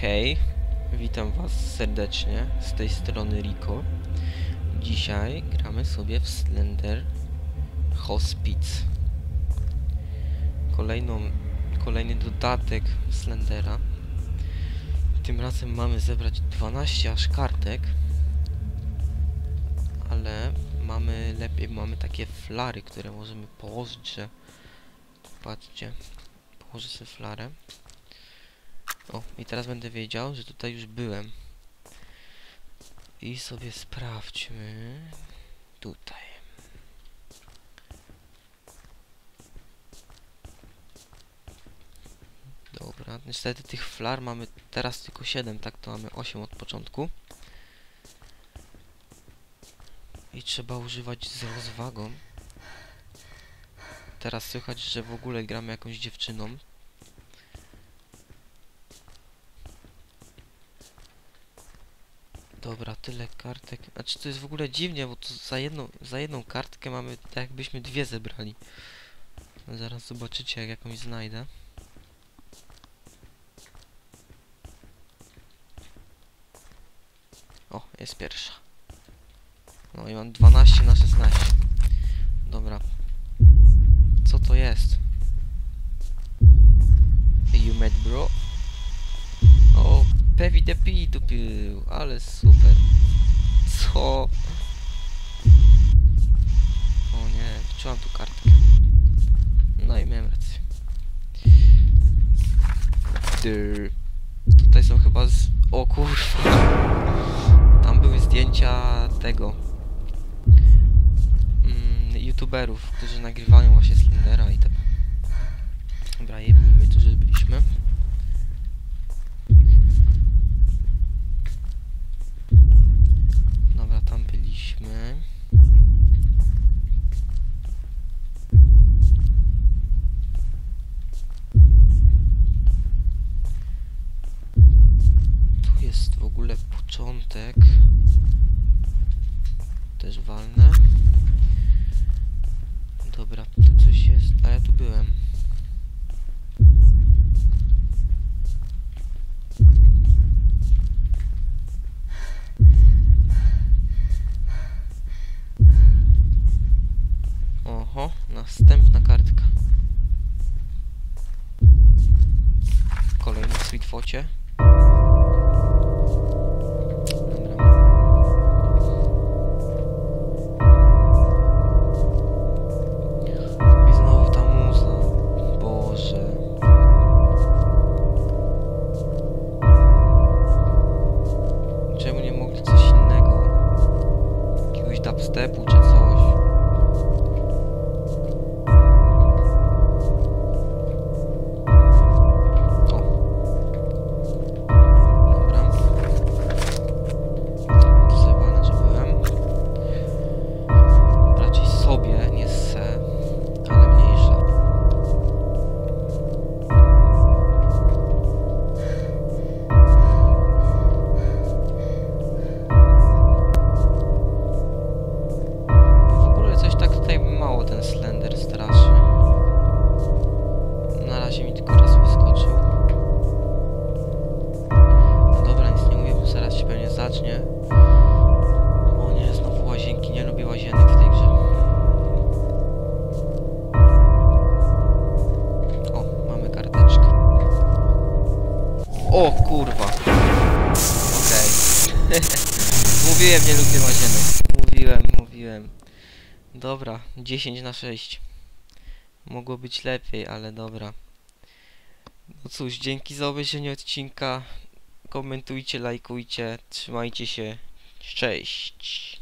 Hej, witam was serdecznie, z tej strony Rico. Dzisiaj gramy sobie w Slender Hospice. Kolejną, kolejny dodatek Slendera. Tym razem mamy zebrać 12 aż kartek. Ale mamy lepiej, mamy takie flary, które możemy położyć, że... Patrzcie, położę sobie flarę. O, i teraz będę wiedział, że tutaj już byłem. I sobie sprawdźmy. Tutaj. Dobra, niestety tych flar mamy teraz tylko 7, tak to mamy 8 od początku. I trzeba używać z rozwagą. Teraz słychać, że w ogóle gramy jakąś dziewczyną. Dobra, tyle kartek. Znaczy to jest w ogóle dziwnie, bo to za jedną, za jedną kartkę mamy tak jakbyśmy dwie zebrali. Zaraz zobaczycie jak jakąś znajdę. O, jest pierwsza. No i mam 12 na 16. Pewi de Pi był, ale super. Co? O nie, wyczułam tu kartkę. No i miałem rację. Dyr. Tutaj są chyba z... O kurwa. Tam były zdjęcia tego. Mm, youtuberów, którzy nagrywają właśnie Slendera i tak. Dobra, jebnijmy początek. Też walne. Dobra, tu coś jest. A ja tu byłem. Oho, następna kartka. Kolejny sweet focie. O kurwa. Okej. mówiłem, nie lubię łazienek. Mówiłem, mówiłem. Dobra, 10 na 6. Mogło być lepiej, ale dobra. No cóż, dzięki za obejrzenie odcinka. Komentujcie, lajkujcie, trzymajcie się. Cześć.